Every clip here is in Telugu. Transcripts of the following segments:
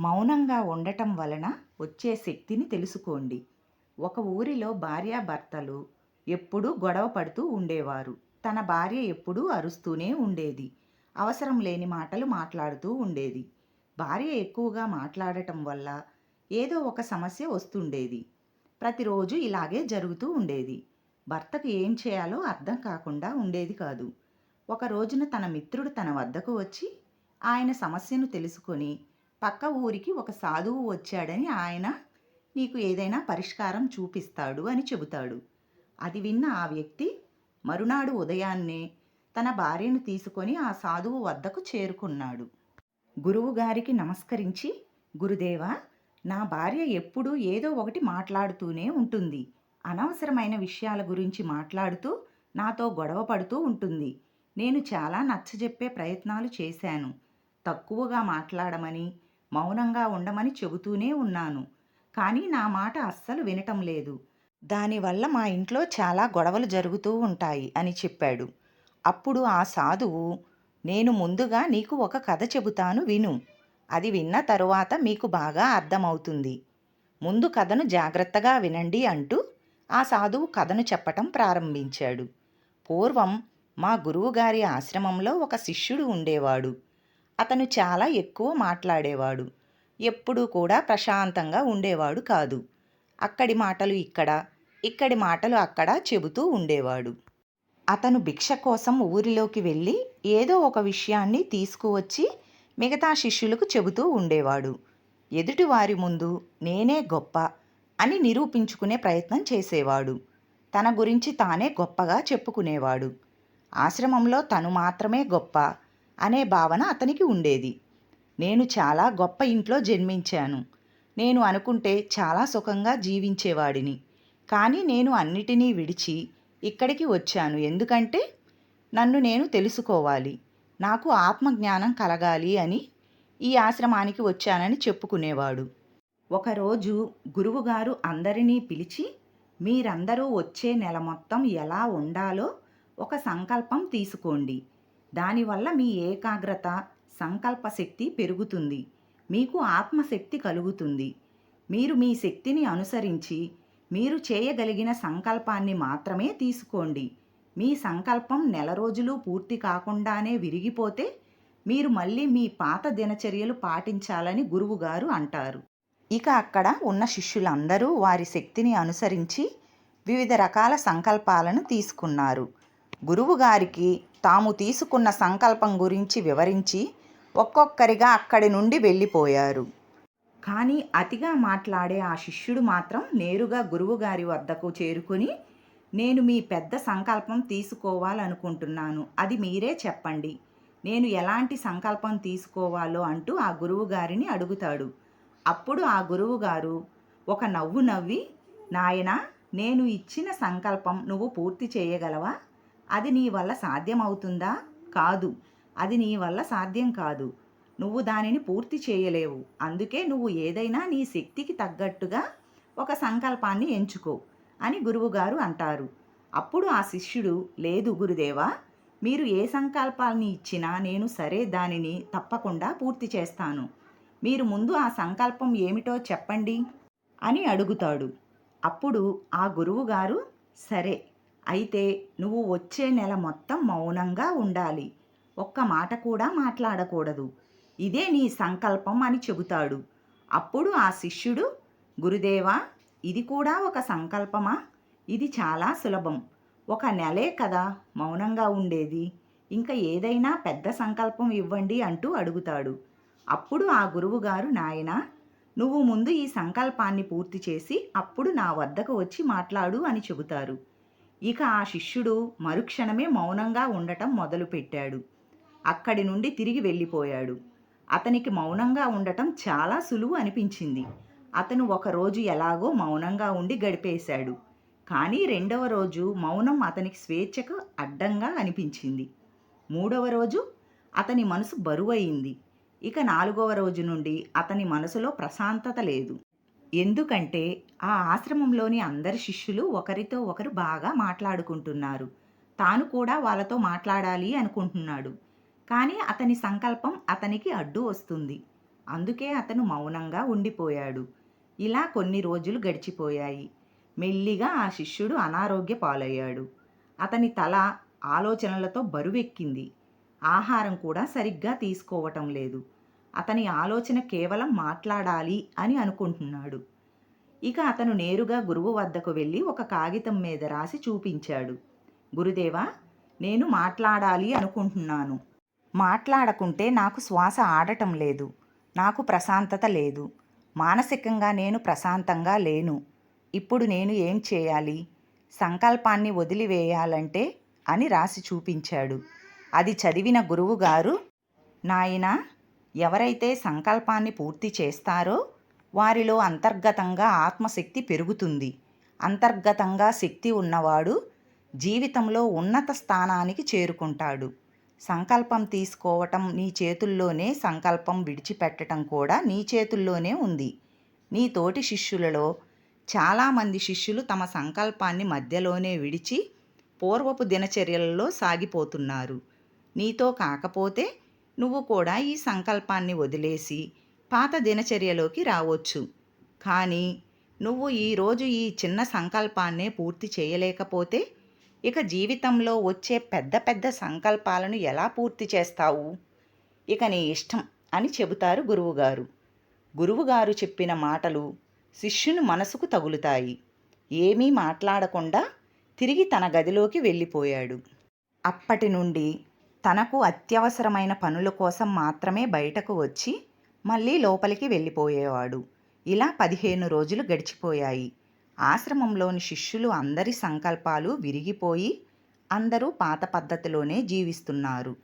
మౌనంగా ఉండటం వలన వచ్చే శక్తిని తెలుసుకోండి. ఒక ఊరిలో భార్యాభర్తలు ఎప్పుడూ గొడవ పడుతూ ఉండేవారు. తన భార్య ఎప్పుడూ అరుస్తూనే ఉండేది. అవసరం లేని మాటలు మాట్లాడుతూ ఉండేది. భార్య ఎక్కువగా మాట్లాడటం వల్ల ఏదో ఒక సమస్య వస్తుండేది. ప్రతిరోజు ఇలాగే జరుగుతూ ఉండేది. భర్తకు ఏం చేయాలో అర్థం కాకుండా ఉండేది కాదు. ఒక రోజున తన మిత్రుడు తన వద్దకు వచ్చి ఆయన సమస్యను తెలుసుకొని పక్క ఊరికి ఒక సాధువు వచ్చాడని ఆయన నీకు ఏదైనా పరిష్కారం చూపిస్తాడు అని చెబుతాడు. అది విన్న ఆ వ్యక్తి మరునాడు ఉదయాన్నే తన భార్యను తీసుకొని ఆ సాధువు వద్దకు చేరుకున్నాడు. గురువుగారికి నమస్కరించి గురుదేవా నా భార్య ఎప్పుడూ ఏదో ఒకటి మాట్లాడుతూనే ఉంటుంది. అనవసరమైన విషయాల గురించి మాట్లాడుతూ నాతో గొడవ పడుతూ ఉంటుంది. నేను చాలా నచ్చజెప్పే ప్రయత్నాలు చేశాను. తక్కువగా మాట్లాడమని మౌనంగా ఉండమని చెబుతూనే ఉన్నాను. కానీ నా మాట అస్సలు వినటం లేదు. దానివల్ల మా ఇంట్లో చాలా గొడవలు జరుగుతూ ఉంటాయి అని చెప్పాడు. అప్పుడు ఆ సాధువు నేను ముందుగా నీకు ఒక కథ చెబుతాను విను. అది విన్న తరువాత మీకు బాగా అర్థమవుతుంది. ముందు కథను జాగ్రత్తగా వినండి అంటూ ఆ సాధువు కథను చెప్పటం ప్రారంభించాడు. పూర్వం మా గురువుగారి ఆశ్రమంలో ఒక శిష్యుడు ఉండేవాడు. అతను చాలా ఎక్కువ మాట్లాడేవాడు. ఎప్పుడూ కూడా ప్రశాంతంగా ఉండేవాడు కాదు. అక్కడి మాటలు ఇక్కడ ఇక్కడి మాటలు అక్కడ చెబుతూ ఉండేవాడు. అతను భిక్ష కోసం ఊరిలోకి వెళ్ళి ఏదో ఒక విషయాన్ని తీసుకువచ్చి మిగతా శిష్యులకు చెబుతూ ఉండేవాడు. ఎదుటివారి ముందు నేనే గొప్ప అని నిరూపించుకునే ప్రయత్నం చేసేవాడు. తన గురించి తానే గొప్పగా చెప్పుకునేవాడు. ఆశ్రమంలో తను మాత్రమే గొప్ప అనే భావన అతనికి ఉండేది. నేను చాలా గొప్ప ఇంట్లో జన్మించాను. నేను అనుకుంటే చాలా సుఖంగా జీవించేవాడిని. కానీ నేను అన్నిటినీ విడిచి ఇక్కడికి వచ్చాను. ఎందుకంటే నన్ను నేను తెలుసుకోవాలి. నాకు ఆత్మజ్ఞానం కలగాలి అని ఈ ఆశ్రమానికి వచ్చానని చెప్పుకునేవాడు. ఒకరోజు గురువుగారు అందరినీ పిలిచి మీరందరూ వచ్చే నెల మొత్తం ఎలా ఉండాలో ఒక సంకల్పం తీసుకోండి. దానివల్ల మీ ఏకాగ్రత సంకల్ప శక్తి పెరుగుతుంది. మీకు ఆత్మశక్తి కలుగుతుంది. మీరు మీ శక్తిని అనుసరించి మీరు చేయగలిగిన సంకల్పాన్ని మాత్రమే తీసుకోండి. మీ సంకల్పం నెల రోజులు పూర్తి కాకుండానే విరిగిపోతే మీరు మళ్ళీ మీ పాత దినచర్యలు పాటించాలని గురువుగారు అంటారు. ఇక అక్కడ ఉన్న శిష్యులందరూ వారి శక్తిని అనుసరించి వివిధ రకాల సంకల్పాలను తీసుకున్నారు. గురువుగారికి తాము తీసుకున్న సంకల్పం గురించి వివరించి ఒక్కొక్కరిగా అక్కడి నుండి వెళ్ళిపోయారు. కానీ అతిగా మాట్లాడే ఆ శిష్యుడు మాత్రం నేరుగా గురువుగారి వద్దకు చేరుకొని నేను మీ పెద్ద సంకల్పం తీసుకోవాలనుకుంటున్నాను. అది మీరే చెప్పండి. నేను ఎలాంటి సంకల్పం తీసుకోవాలో అంటూ ఆ గురువుగారిని అడుగుతాడు. అప్పుడు ఆ గురువుగారు ఒక నవ్వు నవ్వి నాయనా నేను ఇచ్చిన సంకల్పం నువ్వు పూర్తి చేయగలవా? అది నీ వల్ల సాధ్యమవుతుందా? కాదు. అది నీ వల్ల సాధ్యం కాదు. నువ్వు దానిని పూర్తి చేయలేవు. అందుకే నువ్వు ఏదైనా నీ శక్తికి తగ్గట్టుగా ఒక సంకల్పాన్ని ఎంచుకో అని గురువుగారు అంటారు. అప్పుడు ఆ శిష్యుడు లేదు గురుదేవా మీరు ఏ సంకల్పాన్ని ఇచ్చినా నేను సరే దానిని తప్పకుండా పూర్తి చేస్తాను. మీరు ముందు ఆ సంకల్పం ఏమిటో చెప్పండి అని అడుగుతాడు. అప్పుడు ఆ గురువుగారు సరే అయితే నువ్వు వచ్చే నెల మొత్తం మౌనంగా ఉండాలి. ఒక్క మాట కూడా మాట్లాడకూడదు. ఇదే నీ సంకల్పం అని చెబుతాడు. అప్పుడు ఆ శిష్యుడు గురుదేవా ఇది కూడా ఒక సంకల్పమా? ఇది చాలా సులభం. ఒక నెలే కదా మౌనంగా ఉండేది. ఇంకా ఏదైనా పెద్ద సంకల్పం ఇవ్వండి అంటూ అడుగుతాడు. అప్పుడు ఆ గురువుగారు నాయన నువ్వు ముందు ఈ సంకల్పాన్ని పూర్తి చేసి అప్పుడు నా వద్దకు వచ్చి మాట్లాడు అని చెబుతారు. ఇక ఆ శిష్యుడు మరుక్షణమే మౌనంగా ఉండటం మొదలుపెట్టాడు. అక్కడి నుండి తిరిగి వెళ్ళిపోయాడు. అతనికి మౌనంగా ఉండటం చాలా సులువు అనిపించింది. అతను ఒకరోజు ఎలాగో మౌనంగా ఉండి గడిపేశాడు. కానీ రెండవ రోజు మౌనం అతనికి స్వేచ్ఛకు అడ్డంగా అనిపించింది. మూడవ రోజు అతని మనసు బరువయింది ఇక నాలుగవ రోజు నుండి అతని మనసులో ప్రశాంతత లేదు. ఎందుకంటే ఆ ఆశ్రమంలోని అందరి శిష్యులు ఒకరితో ఒకరు బాగా మాట్లాడుకుంటున్నారు. తాను కూడా వాళ్ళతో మాట్లాడాలి అనుకుంటున్నాడు. కానీ అతని సంకల్పం అతనికి అడ్డు వస్తుంది. అందుకే అతను మౌనంగా ఉండిపోయాడు. ఇలా కొన్ని రోజులు గడిచిపోయాయి. మెల్లిగా ఆ శిష్యుడు అనారోగ్య పాలయ్యాడు. అతని తల ఆలోచనలతో బరువెక్కింది. ఆహారం కూడా సరిగ్గా తీసుకోవటం లేదు. అతని ఆలోచన కేవలం మాట్లాడాలి అని అనుకుంటున్నాడు. ఇక అతను నేరుగా గురువు వద్దకు వెళ్ళి ఒక కాగితం మీద రాసి చూపించాడు. గురుదేవా నేను మాట్లాడాలి అనుకుంటున్నాను. మాట్లాడకుంటే నాకు శ్వాస ఆడటం లేదు. నాకు ప్రశాంతత లేదు. మానసికంగా నేను ప్రశాంతంగా లేను. ఇప్పుడు నేను ఏం చేయాలి? సంకల్పాన్ని వదిలివేయాలంటే అని రాసి చూపించాడు. అది చదివిన గురువుగారు నాయనా ఎవరైతే సంకల్పాన్ని పూర్తి చేస్తారో వారిలో అంతర్గతంగా ఆత్మశక్తి పెరుగుతుంది. అంతర్గతంగా శక్తి ఉన్నవాడు జీవితంలో ఉన్నత స్థానానికి చేరుకుంటాడు. సంకల్పం తీసుకోవటం నీ చేతుల్లోనే సంకల్పం విడిచిపెట్టడం కూడా నీ చేతుల్లోనే ఉంది. నీ తోటి శిష్యులలో చాలామంది శిష్యులు తమ సంకల్పాన్ని మధ్యలోనే విడిచి పూర్వపు దినచర్యలలో సాగిపోతున్నారు. నీతో కాకపోతే నువ్వు కూడా ఈ సంకల్పాన్ని వదిలేసి పాత దినచర్యలోకి రావచ్చు. కానీ నువ్వు ఈరోజు ఈ చిన్న సంకల్పాన్నే పూర్తి చేయలేకపోతే ఇక జీవితంలో వచ్చే పెద్ద పెద్ద సంకల్పాలను ఎలా పూర్తి చేస్తావు? ఇక నీ ఇష్టం అని చెబుతారు గురువుగారు. గురువుగారు చెప్పిన మాటలు శిష్యుని మనసుకు తగులుతాయి. ఏమీ మాట్లాడకుండా తిరిగి తన గదిలోకి వెళ్ళిపోయాడు. అప్పటి నుండి తనకు అత్యవసరమైన పనుల కోసం మాత్రమే బయటకు వచ్చి మళ్ళీ లోపలికి వెళ్ళిపోయేవాడు. ఇలా పదిహేను రోజులు గడిచిపోయాయి. ఆశ్రమంలోని శిష్యులు అందరి సంకల్పాలు విరిగిపోయి అందరూ పాత పద్ధతిలోనే జీవిస్తున్నారు.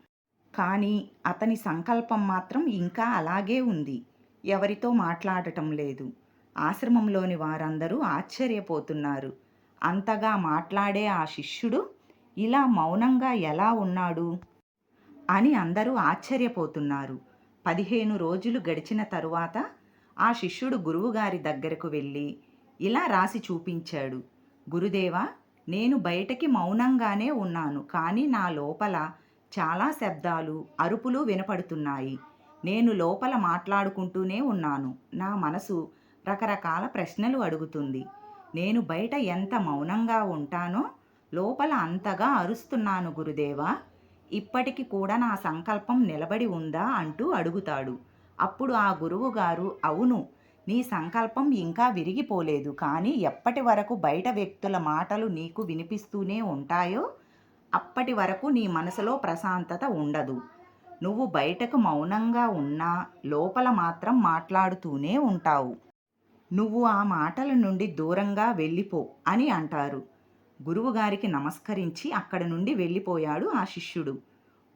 కానీ అతని సంకల్పం మాత్రం ఇంకా అలాగే ఉంది. ఎవరితో మాట్లాడటం లేదు. ఆశ్రమంలోని వారందరూ ఆశ్చర్యపోతున్నారు. అంతగా మాట్లాడే ఆ శిష్యుడు ఇలా మౌనంగా ఎలా ఉన్నాడు? అని అందరూ ఆశ్చర్యపోతున్నారు. పదిహేను రోజులు గడిచిన తరువాత ఆ శిష్యుడు గురువుగారి దగ్గరకు వెళ్ళి ఇలా రాసి చూపించాడు. గురుదేవా నేను బయటకి మౌనంగానే ఉన్నాను కానీ నా లోపల చాలా శబ్దాలు అరుపులు వినపడుతున్నాయి. నేను లోపల మాట్లాడుకుంటూనే ఉన్నాను. నా మనసు రకరకాల ప్రశ్నలు అడుగుతుంది. నేను బయట ఎంత మౌనంగా ఉంటానో లోపల అంతగా అరుస్తున్నాను గురుదేవా. ఇప్పటికి కూడా నా సంకల్పం నిలబడి ఉందా అంటూ అడుగుతాడు. అప్పుడు ఆ గురువుగారు అవును నీ సంకల్పం ఇంకా విరిగిపోలేదు కానీ ఎప్పటి వరకు బయట వ్యక్తుల మాటలు నీకు వినిపిస్తూనే ఉంటాయో అప్పటి వరకు నీ మనసులో ప్రశాంతత ఉండదు. నువ్వు బయటకు మౌనంగా ఉన్నా లోపల మాత్రం మాట్లాడుతూనే ఉంటావు. నువ్వు ఆ మాటల నుండి దూరంగా వెళ్ళిపో అని అంటారు. గురువుగారికి నమస్కరించి అక్కడి నుండి వెళ్ళిపోయాడు ఆ శిష్యుడు.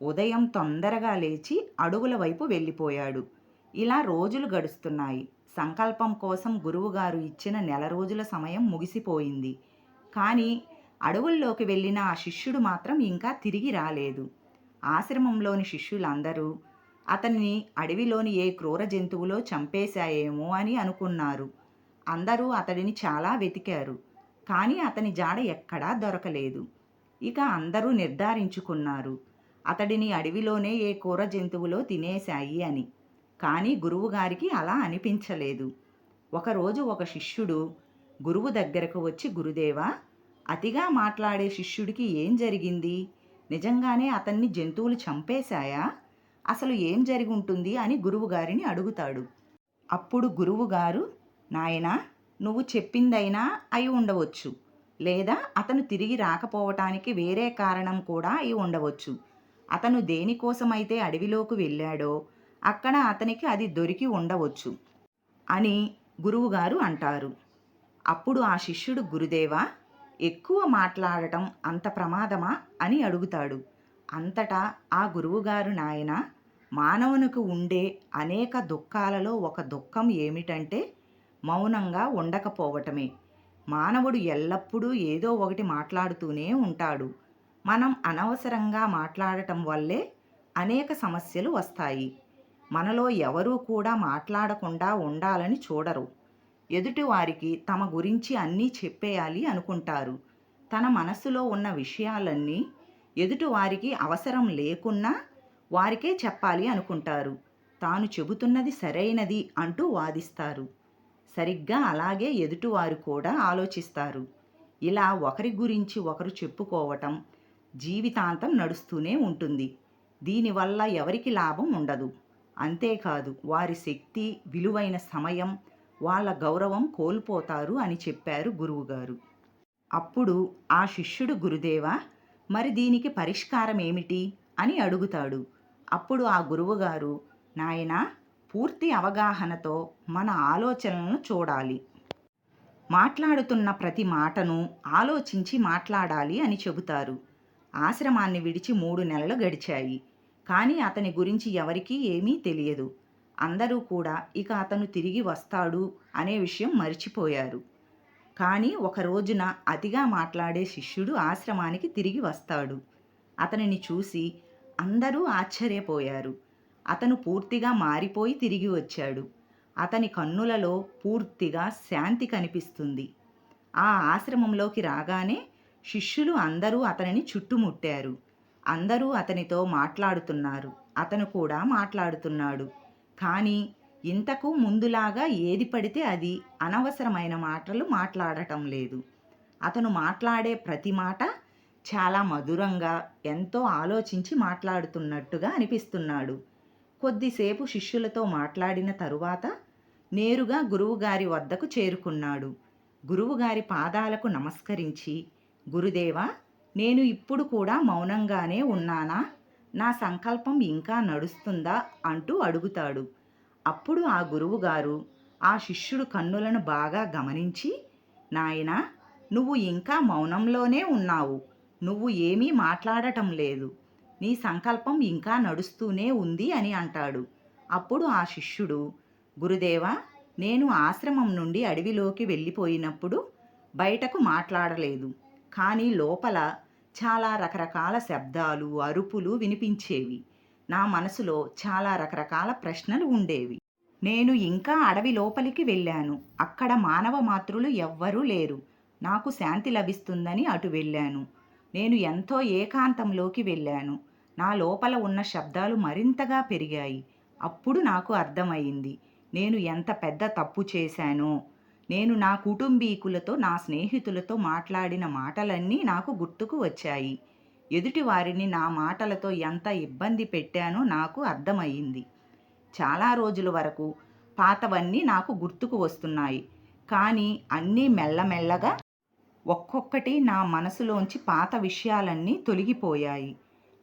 ఉదయం తొందరగా లేచి అడుగుల వైపు వెళ్ళిపోయాడు. ఇలా రోజులు గడుస్తున్నాయి. సంకల్పం కోసం గురువుగారు ఇచ్చిన నెల రోజుల సమయం ముగిసిపోయింది. కానీ అడవుల్లోకి వెళ్ళిన ఆ శిష్యుడు మాత్రం ఇంకా తిరిగి రాలేదు. ఆశ్రమంలోని శిష్యులందరూ అతన్ని అడవిలోని ఏ క్రూర జంతువులో చంపేశాయేమో అని అనుకున్నారు. అందరూ అతడిని చాలా వెతికారు. కానీ అతని జాడ ఎక్కడా దొరకలేదు. ఇక అందరూ నిర్ధారించుకున్నారు. అతడిని అడవిలోనే ఏ కూర జంతువులో తినేశాయి అని. కానీ గురువుగారికి అలా అనిపించలేదు. ఒకరోజు ఒక శిష్యుడు గురువు దగ్గరకు వచ్చి గురుదేవా అతిగా మాట్లాడే శిష్యుడికి ఏం జరిగింది? నిజంగానే అతన్ని జంతువులు చంపేశాయా? అసలు ఏం జరిగి ఉంటుంది? అని గురువుగారిని అడుగుతాడు. అప్పుడు గురువుగారు నాయనా నువ్వు చెప్పిందైనా అయి ఉండవచ్చు. లేదా అతను తిరిగి రాకపోవటానికి వేరే కారణం కూడా అయి ఉండవచ్చు. అతను దేనికోసమైతే అడవిలోకి వెళ్ళాడో అక్కడ అతనికి అది దొరికి ఉండవచ్చు అని గురువుగారు అంటారు. అప్పుడు ఆ శిష్యుడు గురుదేవా ఎక్కువ మాట్లాడటం అంత ప్రమాదమా? అని అడుగుతాడు. అంతటా ఆ గురువుగారు నాయన మానవునికి ఉండే అనేక దుఃఖాలలో ఒక దుఃఖం ఏమిటంటే మౌనంగా ఉండకపోవటమే. మానవుడు ఎల్లప్పుడూ ఏదో ఒకటి మాట్లాడుతూనే ఉంటాడు. మనం అనవసరంగా మాట్లాడటం వల్లే అనేక సమస్యలు వస్తాయి. మనలో ఎవరూ కూడా మాట్లాడకుండా ఉండాలని చూడరు. ఎదుటివారికి తమ గురించి అన్నీ చెప్పేయాలి అనుకుంటారు. తన మనసులో ఉన్న విషయాలన్నీ ఎదుటివారికి అవసరం లేకున్నా వారికే చెప్పాలి అనుకుంటారు. తాను చెబుతున్నది సరైనది అంటూ వాదిస్తారు. సరిగ్గా అలాగే ఎదుటివారు కూడా ఆలోచిస్తారు. ఇలా ఒకరి గురించి ఒకరు చెప్పుకోవటం జీవితాంతం నడుస్తూనే ఉంటుంది. దీనివల్ల ఎవరికి లాభం ఉండదు. అంతేకాదు వారి శక్తి విలువైన సమయం వాళ్ళ గౌరవం కోల్పోతారు అని చెప్పారు గురువుగారు. అప్పుడు ఆ శిష్యుడు గురుదేవా మరి దీనికి పరిష్కారం ఏమిటి అని అడుగుతాడు. అప్పుడు ఆ గురువుగారు నాయనా పూర్తి అవగాహనతో మన ఆలోచనలను చూడాలి. మాట్లాడుతున్న ప్రతి మాటను ఆలోచించి మాట్లాడాలి అని చెబుతారు. ఆశ్రమాన్ని విడిచి మూడు నెలలు గడిచాయి. కానీ అతని గురించి ఎవరికీ ఏమీ తెలియదు. అందరూ కూడా ఇక అతను తిరిగి వస్తాడు అనే విషయం మర్చిపోయారు. కానీ ఒక రోజున అతిగా మాట్లాడే శిష్యుడు ఆశ్రమానికి తిరిగి వస్తాడు. అతనిని చూసి అందరూ ఆశ్చర్యపోయారు. అతను పూర్తిగా మారిపోయి తిరిగి వచ్చాడు. అతని కన్నులలో పూర్తిగా శాంతి కనిపిస్తుంది. ఆ ఆశ్రమంలోకి రాగానే శిష్యులు అందరూ అతనిని చుట్టుముట్టారు. అందరూ అతనితో మాట్లాడుతున్నారు. అతను కూడా మాట్లాడుతున్నాడు. కానీ ఇంతకు ముందులాగా ఏది పడితే అది అనవసరమైన మాటలు మాట్లాడటం లేదు. అతను మాట్లాడే ప్రతి మాట చాలా మధురంగా ఎంతో ఆలోచించి మాట్లాడుతున్నట్టుగా అనిపిస్తున్నాడు. కొద్దిసేపు శిష్యులతో మాట్లాడిన తరువాత నేరుగా గురువుగారి వద్దకు చేరుకున్నాడు. గురువుగారి పాదాలకు నమస్కరించి గురుదేవా నేను ఇప్పుడు కూడా మౌనంగానే ఉన్నానా? నా సంకల్పం ఇంకా నడుస్తుందా? అంటూ అడుగుతాడు. అప్పుడు ఆ గురువుగారు ఆ శిష్యుడు కన్నులను బాగా గమనించి నాయనా నువ్వు ఇంకా మౌనంలోనే ఉన్నావు. నువ్వు ఏమీ మాట్లాడటం లేదు. నీ సంకల్పం ఇంకా నడుస్తూనే ఉంది అని అంటాడు. అప్పుడు ఆ శిష్యుడు గురుదేవా నేను ఆశ్రమం నుండి అడవిలోకి వెళ్ళిపోయినప్పుడు బయటకు మాట్లాడలేదు. కానీ లోపల చాలా రకరకాల శబ్దాలు అరుపులు వినిపించేవి. నా మనసులో చాలా రకరకాల ప్రశ్నలు ఉండేవి. నేను ఇంకా అడవి లోపలికి వెళ్ళాను. అక్కడ మానవ మాతృలు ఎవ్వరూ లేరు. నాకు శాంతి లభిస్తుందని అటు వెళ్ళాను. నేను ఎంతో ఏకాంతంలోకి వెళ్ళాను. నా లోపల ఉన్న శబ్దాలు మరింతగా పెరిగాయి. అప్పుడు నాకు అర్థమైంది నేను ఎంత పెద్ద తప్పు చేశానో? నేను నా కుటుంబీకులతో నా స్నేహితులతో మాట్లాడిన మాటలన్నీ నాకు గుర్తుకు వచ్చాయి. ఎదుటి వారిని నా మాటలతో ఎంత ఇబ్బంది పెట్టానో నాకు అర్థమయ్యింది. చాలా రోజుల వరకు పాతవన్నీ నాకు గుర్తుకు వస్తున్నాయి. కానీ అన్నీ మెల్లమెల్లగా ఒక్కొక్కటి నా మనసులోంచి పాత విషయాలన్నీ తొలగిపోయాయి.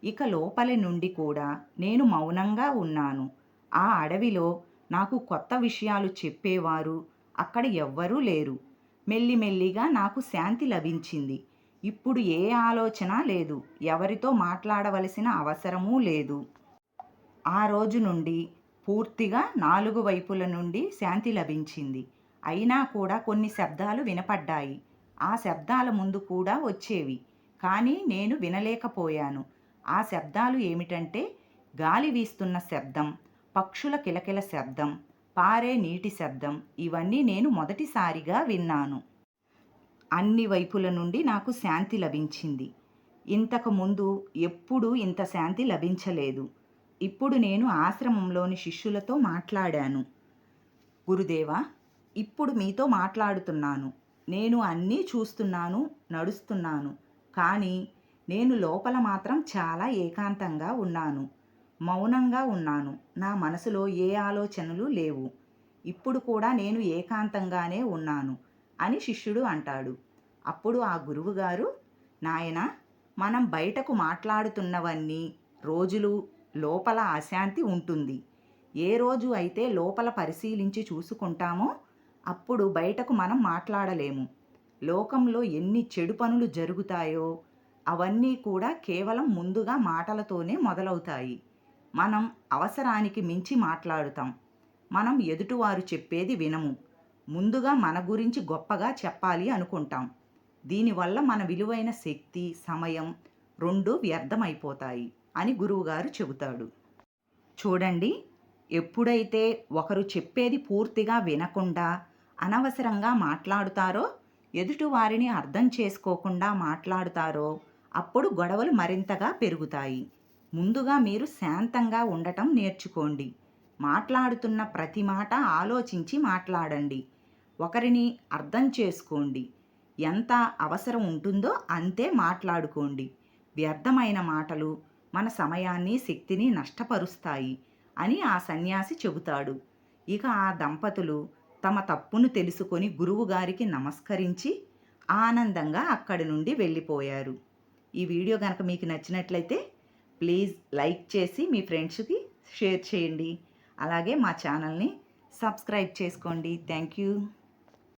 ఇక లోపలి నుండి కూడా నేను మౌనంగా ఉన్నాను. ఆ అడవిలో నాకు కొత్త విషయాలు చెప్పేవారు. అక్కడ ఎవ్వరూ లేరు. మెల్లిమెల్లిగా నాకు శాంతి లభించింది. ఇప్పుడు ఏ ఆలోచన లేదు. ఎవరితో మాట్లాడవలసిన అవసరమూ లేదు. ఆ రోజు నుండి పూర్తిగా నాలుగు వైపుల నుండి శాంతి లభించింది. అయినా కూడా కొన్ని శబ్దాలు వినపడ్డాయి. ఆ శబ్దాల ముందు కూడా వచ్చేవి. కానీ నేను వినలేకపోయాను. ఆ శబ్దాలు ఏమిటంటే గాలి వీస్తున్న శబ్దం పక్షుల కిలకిల శబ్దం పారే నీటి శబ్దం. ఇవన్నీ నేను మొదటిసారిగా విన్నాను. అన్ని వైపుల నుండి నాకు శాంతి లభించింది. ఇంతకు ముందు ఎప్పుడూ ఇంత శాంతి లభించలేదు. ఇప్పుడు నేను ఆశ్రమంలోని శిష్యులతో మాట్లాడాను. గురుదేవా ఇప్పుడు మీతో మాట్లాడుతున్నాను. నేను అన్నీ చూస్తున్నాను నడుస్తున్నాను. కానీ నేను లోపల మాత్రం చాలా ఏకాంతంగా ఉన్నాను. మౌనంగా ఉన్నాను. నా మనసులో ఏ ఆలోచనలు లేవు. ఇప్పుడు కూడా నేను ఏకాంతంగానే ఉన్నాను అని శిష్యుడు అంటాడు. అప్పుడు ఆ గురువుగారు నాయన మనం బయటకు మాట్లాడుతున్నవన్నీ రోజులు లోపల అశాంతి ఉంటుంది. ఏ రోజు అయితే లోపల పరిశీలించి చూసుకుంటామో అప్పుడు బయటకు మనం మాట్లాడలేము. లోకంలో ఎన్ని చెడు పనులు జరుగుతాయో అవన్నీ కూడా కేవలం ముందుగా మాటలతోనే మొదలవుతాయి. మనం అవసరానికి మించి మాట్లాడుతాం. మనం ఎదుటివారు చెప్పేది వినము. ముందుగా మన గురించి గొప్పగా చెప్పాలి అనుకుంటాం. దీనివల్ల మన విలువైన శక్తి సమయం రెండు వ్యర్థమైపోతాయి అని గురువుగారు చెబుతాడు. చూడండి ఎప్పుడైతే ఒకరు చెప్పేది పూర్తిగా వినకుండా అనవసరంగా మాట్లాడుతారో ఎదుటివారిని అర్థం చేసుకోకుండా మాట్లాడుతారో అప్పుడు గొడవలు మరింతగా పెరుగుతాయి. ముందుగా మీరు శాంతంగా ఉండటం నేర్చుకోండి. మాట్లాడుతున్న ప్రతి మాట ఆలోచించి మాట్లాడండి. ఒకరిని అర్థం చేసుకోండి. ఎంత అవసరం ఉంటుందో అంతే మాట్లాడుకోండి. వ్యర్థమైన మాటలు మన సమయాన్ని శక్తిని నష్టపరుస్తాయి అని ఆ సన్యాసి చెబుతాడు. ఇక ఆ దంపతులు తమ తప్పును తెలుసుకొని గురువుగారికి నమస్కరించి ఆనందంగా అక్కడి నుండి వెళ్ళిపోయారు. ఈ వీడియో కనుక మీకు నచ్చినట్లయితే ప్లీజ్ లైక్ చేసి మీ ఫ్రెండ్స్కి షేర్ చేయండి. అలాగే మా ఛానల్ని సబ్స్క్రైబ్ చేసుకోండి. Thank you.